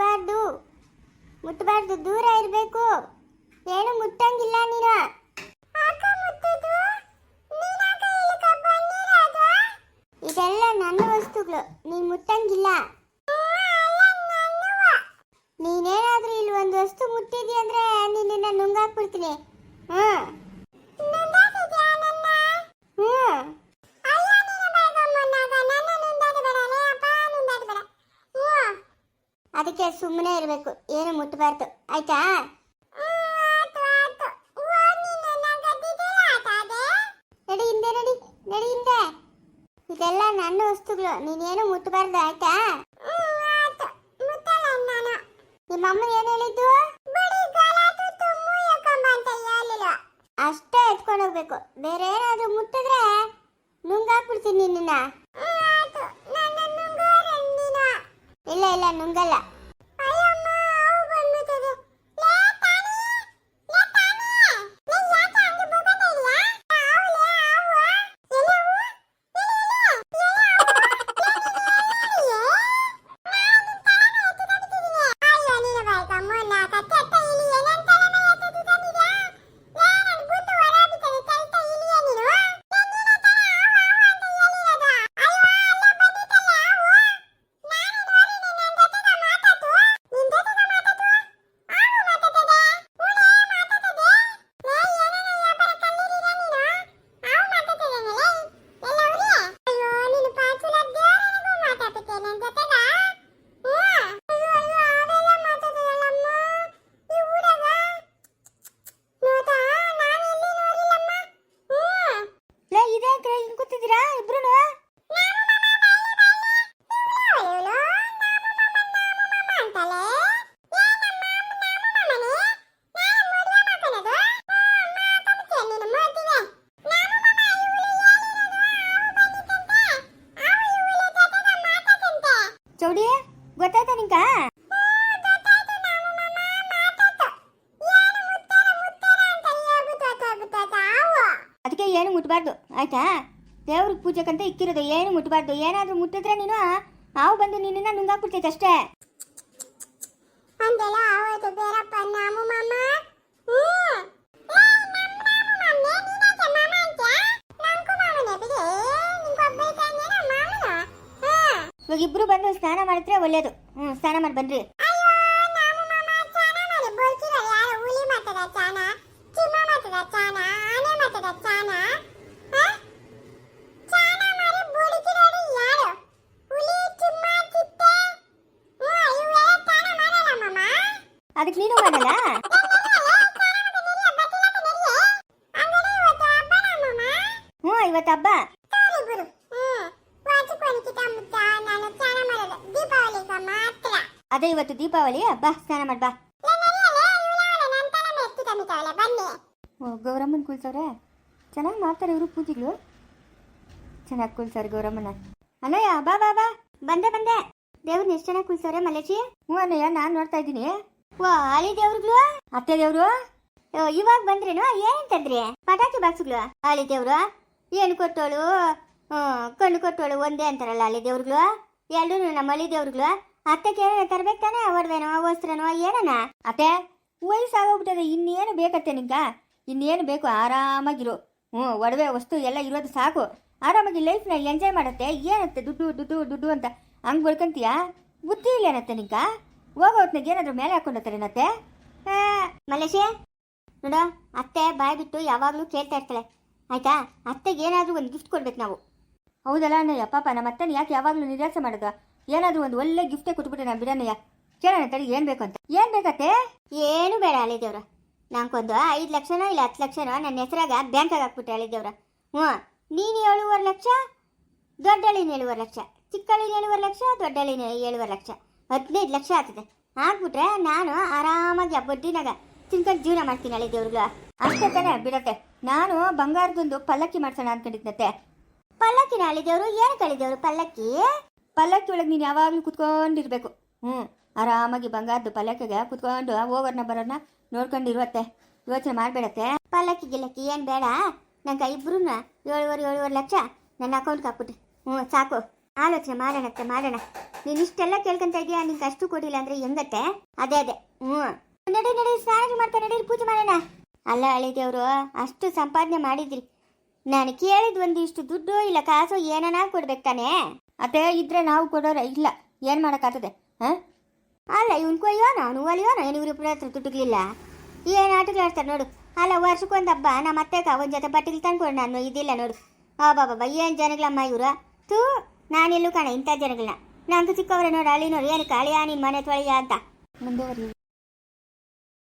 ಮುಟ್ಟಬಾರ್ದು ಮುಟ್ಟಬಾರ್ದು ದೂರ ಇರಬೇಕು. ಏನು ಮುಟ್ಟಂಗಿಲ್ಲ ನೀನು. ಇದೆಲ್ಲ ನನ್ನ ವಸ್ತುಗಳು, ನೀನು ಮುಟ್ಟಂಗಿಲ್ಲ. ನೀನೇನಾದ್ರೂ ಇಲ್ಲಿ ಒಂದು ವಸ್ತು ಮುಟ್ಟಿದ್ಯಾ ಅಂದ್ರೆ ನಿನ್ನ ನುಂಗಾಕ್ಬಿಡ್ತೀನಿ. ಹ್ಮ್. ಅದಕ್ಕೆ ಸುಮ್ಮನೆ ಇರಬೇಕು. ಏನು ಮುಟ್ಟಬಾರ್ದು ಆಯ್ತಾ? ನಡಿ ಹಿಂದೆ ನಡಿ ನಡಿ ಹಿಂದೆ. ಇದೆಲ್ಲ ನನ್ನ ವಸ್ತುಗಳು. ನೀನೇನು ಮುಟ್ಟಬಾರ್ದು ಆಯ್ತಾ? ನಿಮ್ಮ ಅಮ್ಮ ಏನ್ ಹೇಳಿದ್ದು? ಅಷ್ಟೇ ಎತ್ಕೊಂಡು ಹೋಗ್ಬೇಕು. ಬೇರೆ ಏನಾದ್ರೂ ಮುಟ್ಟಿದ್ರೆ ನುಂಗಾಕ್ಬಿಡ್ತೀನಿ ನಿನ್ನ ಇಲ್ಲ ಇಲ್ಲ ನುಂಗಲ್ಲ. ಚೌಡಿ, ಗೊತ್ತಾಯ್ತಾ ನಿಂಕ? ಅದಕ್ಕೆ ಏನು ಮುಟ್ಬಾರ್ದು, ಆಯ್ತಾ? ದೇವ್ರಿಗೆ ಪೂಜೆಗಂತ ಇಕ್ಕಿರೋದು, ಏನು ಮುಟ್ಬಾರ್ದು? ಏನಾದ್ರೂ ಮುಟ್ಟಿದ್ರೆ ನೀನು ಹಾವು ಬಂದು ನಿನ್ನ ನುಂಗಾಕ್ಬಿಡ್ತೈತೆ ಅಷ್ಟೇ. ಅಂದೆಲ್ಲ ಆವತ್ತು ಬೇರಪ್ಪ ನಾಮು ಮಾಮ. ಇಬ್ರು ಬಂದು ಸ್ನಾನ ಮಾಡಿದ್ರೆ ಒಳ್ಳೇದು ಹ್ಮ್ ಸ್ನಾನ ಮಾಡಿ ಬನ್ರಿ ಅದಕ್ಕೆ ನೀನು ಮಾಡಲ್ಲ ಹ್ಞೂ ಇವತ್ತು ಹಬ್ಬ ಅದೇ ಇವತ್ತು ದೀಪಾವಳಿ ಬಾ ಸ್ನಾನ ಮಾಡಿ ಬಾ ಓ ಗೌರಮ್ಮನ ಕುಲ್ಸವ್ರೆ? ಚೆನ್ನಾಗಿ ಮಾಡ್ತಾರೆ ಇವರು ಪೂಜೆಗಳು. ಚೆನ್ನಾಗಿ ಕುಲ್ಸವ್ರೆ ಗೌರಮ್ಮನ. ಅಲ್ಲಯ್ಯ ಬಾ ಬಾ ಬಾ. ಬಂದೆ ಬಂದೆ. ದೇವ್ರನ್ನ ಎಷ್ಟು ಚೆನ್ನಾಗಿ ಕುಲ್ಸವ್ರೆ ಮಲ್ಲೇಶಿ? ಹ್ಞೂ ಅಲ್ಲಯ್ಯ ನಾನು ನೋಡ್ತಾ ಇದ್ದೀನಿ. ಓ ಹಳಿ ದೇವ್ರುಗಳು? ಅತ್ತೆ ದೇವ್ರು? ಇವಾಗ ಬಂದ್ರೇನು? ಏನ್ ತಂದ್ರಿ? ಪಟಾಕಿ ಬಾಕ್ಸ್ಗಳು? ಆಳಿ ದೇವ್ರು? ಏನು ಕೊಟ್ಟೋಳು? ಹ್ಮ್ ಕಣ್ಣು ಕೊಟ್ಟೋಳು ಒಂದೇ ಅಂತಾರಲ್ಲ ಹಳಿ ದೇವ್ರುಗಳು? ಎಲ್ಲರೂ ನಮ್ಮ ಅಳಿ ದೇವ್ರುಗಳು? ಅತ್ತೆ ಕೇಳ ತರ್ಬೇಕು ತಾನೆ ಒಡವೆನೋ ವಸ್ತ್ರನೋ ಏನನ? ಅತ್ತೆ, ವಯಸ್ಸಾಗೋಗ್ಬಿಟ್ಟದೆ, ಇನ್ನೇನು ಬೇಕತ್ತೆ ನಿಂಗ? ಇನ್ನೇನು ಬೇಕು? ಆರಾಮಾಗಿರು. ಹ್ಞೂ, ಒಡವೆ, ವಸ್ತು ಎಲ್ಲ ಇರೋದು ಸಾಕು. ಆರಾಮಾಗಿ ಲೈಫ್ನ ಎಂಜಾಯ್ ಮಾಡತ್ತೆ. ಏನತ್ತೆ ದುಡ್ಡು ದುಡ್ಡು ದುಡ್ಡು ಅಂತ ಹಂಗೆ ಬಳ್ಕಂತೀಯ? ಬುದ್ಧಿ ಇಲ್ಲ ಏನತ್ತೆ ನಿಂಗ? ಹೋಗೋ ಹೊತ್ನಾಗ ಏನಾದರೂ ಮೇಲೆ ಹಾಕೊಂಡತ್ತೇನತ್ತೆ ಮಲೇಶೆ ನೋಡ, ಅತ್ತೆ ಬಾಯ್ ಬಿಟ್ಟು ಯಾವಾಗಲೂ ಕೇಳ್ತಾ ಇರ್ತಾಳೆ. ಆಯ್ತಾ? ಅತ್ತೆಗೆ ಏನಾದರೂ ಒಂದು ಗಿಫ್ಟ್ ಕೊಡ್ಬೇಕು ನಾವು. ಹೌದಲ್ಲ, ಅಣ್ಣಯ್ಯ ನಮ್ಮ ಅತ್ತನ ಯಾಕೆ ಯಾವಾಗಲೂ ನಿರಾಸೆ ಮಾಡೋದು? ಏನಾದರೂ ಒಂದು ಒಳ್ಳೆ ಗಿಫ್ಟೇ ಕೊಟ್ಬಿಟ್ಟೆ ನಾನು ಬಿಡಣ್ಣಯ್ಯ. ಕೇಳೋಣ ತಡಿ, ಏನು ಬೇಕು ಅಂತ ಏನು ಬೇಕತ್ತೆ? ಏನು ಬೇಡ ಅಳಿದೇವ್ರ ನಂಗೊಂದು ಐದು ಲಕ್ಷನೋ ಇಲ್ಲ ಹತ್ತು ಲಕ್ಷನೋ ನನ್ನ ಹೆಸರಾಗ ಬ್ಯಾಂಕಾಗ ಹಾಕ್ಬಿಟ್ಟೆ ಅಳಿದೇವ್ರ ಹ್ಞೂ, ನೀನು ಏಳುವರೆ ಲಕ್ಷ ದೊಡ್ಡಳಿನ ಏಳುವರೆ ಲಕ್ಷ ಚಿಕ್ಕಳಿನ ಏಳುವರೆ ಲಕ್ಷ ದೊಡ್ಡಳಿನ ಏಳುವರೆ ಲಕ್ಷ. ಹದಿನೈದು ಲಕ್ಷ ಆಗ್ತದೆ. ಹಾಕ್ಬಿಟ್ರೆ ನಾನು ಆರಾಮಾಗಿ ಬಡ್ಡಿನಾಗ ತಿನ್ಕೊಂಡು ಜೀವನ ಮಾಡ್ತೀನಿ ಅಳಿ ದೇವ್ರುಗಳು ಅಷ್ಟೇ ಬಿಡತ್ತೆ. ನಾನು ಬಂಗಾರದೊಂದು ಪಲ್ಲಕ್ಕಿ ಮಾಡ್ಸೋಣ ಅನ್ಕೊಂಡಿದ್ನತ್ತೆ. ಪಲ್ಲಕ್ಕಿನ ಅಳಿದೇವ್ರು ಏನು ಕಳಿದೇವ್ರು ಪಲ್ಲಕ್ಕಿ? ಪಲ್ಲಕ್ಕಿ ಒಳಗೆ ನೀನು ಯಾವಾಗಲೂ ಕುತ್ಕೊಂಡಿರ್ಬೇಕು. ಹ್ಞೂ, ಆರಾಮಾಗಿ ಬಂಗಾರದ್ದು ಪಲ್ಲಕ್ಕಿಗೆ ಕುತ್ಕೊಂಡು ಹೋಗೋರ್ನ ಬರೋರ್ನ ನೋಡ್ಕೊಂಡಿರುವತ್ತೆ. ಯೋಚನೆ ಮಾಡಬೇಡತ್ತೆ. ಪಲ್ಲಕ್ಕಿ ಗಿಲ್ಲಕ್ಕಿ ಏನು ಬೇಡ. ನಂಗೆ ಇಬ್ಬರೂ ಏಳುವರೆ ಏಳುವರೆ ಲಕ್ಷ ನನ್ನ ಅಕೌಂಟ್ಗೆ ಹಾಕ್ಬಿಟ್ಟು. ಹ್ಞೂ, ಸಾಕು. ಆಲೋಚನೆ ಮಾಡೋಣತ್ತೆ, ಮಾಡೋಣ. ನೀನು ಇಷ್ಟೆಲ್ಲ ಕೇಳ್ಕೊಂತ ಇದೀಯಾ ನಿಂಗೆ ಅಷ್ಟು ಕೊಡಿಲ್ಲ ಅಂದರೆ ಹೆಂಗತ್ತೆ? ಅದೇ ಅದೇ. ಹ್ಞೂ. ನಡಿ ನಡಿ, ಸ್ನಾನ ಮಾಡ್ತಾ ನಡೀರಿ ಪೂಜೆ ಮಾಡೋಣ. ಅಲ್ಲ ಅಳಿದೇವರು ಅಷ್ಟು ಸಂಪಾದನೆ ಮಾಡಿದ್ರಿ. ನಾನು ಕೇಳಿದ ಒಂದಿಷ್ಟು ದುಡ್ಡು ಇಲ್ಲ, ಕಾಸು ಏನನ ಕೊಡ್ಬೇಕು ತಾನೇ? ಅದೇ ಇದ್ರೆ ನಾವು ಕೊಡೋರ, ಇಲ್ಲ, ಏನು ಮಾಡೋಕ್ಕಾಗ್ತದೆ, ಹಾಂ? ಅಲ್ಲ, ಇವನ್ ಕೊಯ್ಯೋ, ನಾನು ಒಲಿಯೋ, ನಾನು ಇವರು ಹತ್ರ ತುಟುಕ್ಲಿಲ್ಲ ಏನು ಆಟಗಳು ಆಡ್ತಾರೆ ನೋಡು. ಅಲ್ಲ ವರ್ಷಕ್ಕೊಂದು ಹಬ್ಬ ನಮ್ಮ ಅತ್ತೆಗ ಒಂದು ಜೊತೆ ಬಟ್ಟೆಗಳು ತಂದ್ಕೊಡು ನಾನು, ಇದಿಲ್ಲ ನೋಡು. ಆ ಬಾಬಾ ಏನು ಜನಗಳಮ್ಮ ಇವರು ತೂ ನಾನೆಲ್ಲೂ ಕಾಣ, ಇಂಥ ಜನಗಳನ್ನ. ನಂಗೆ ಸಿಕ್ಕವ್ರೆ ನೋಡು ಹಳ್ಳಿ ನೋಡು ಏನು ಕಾಳಿಯಾ ನಿನ್ನ ಮನೆ ತೊಳೆಯ ಅಂತ. ಮುಂದುವರಿ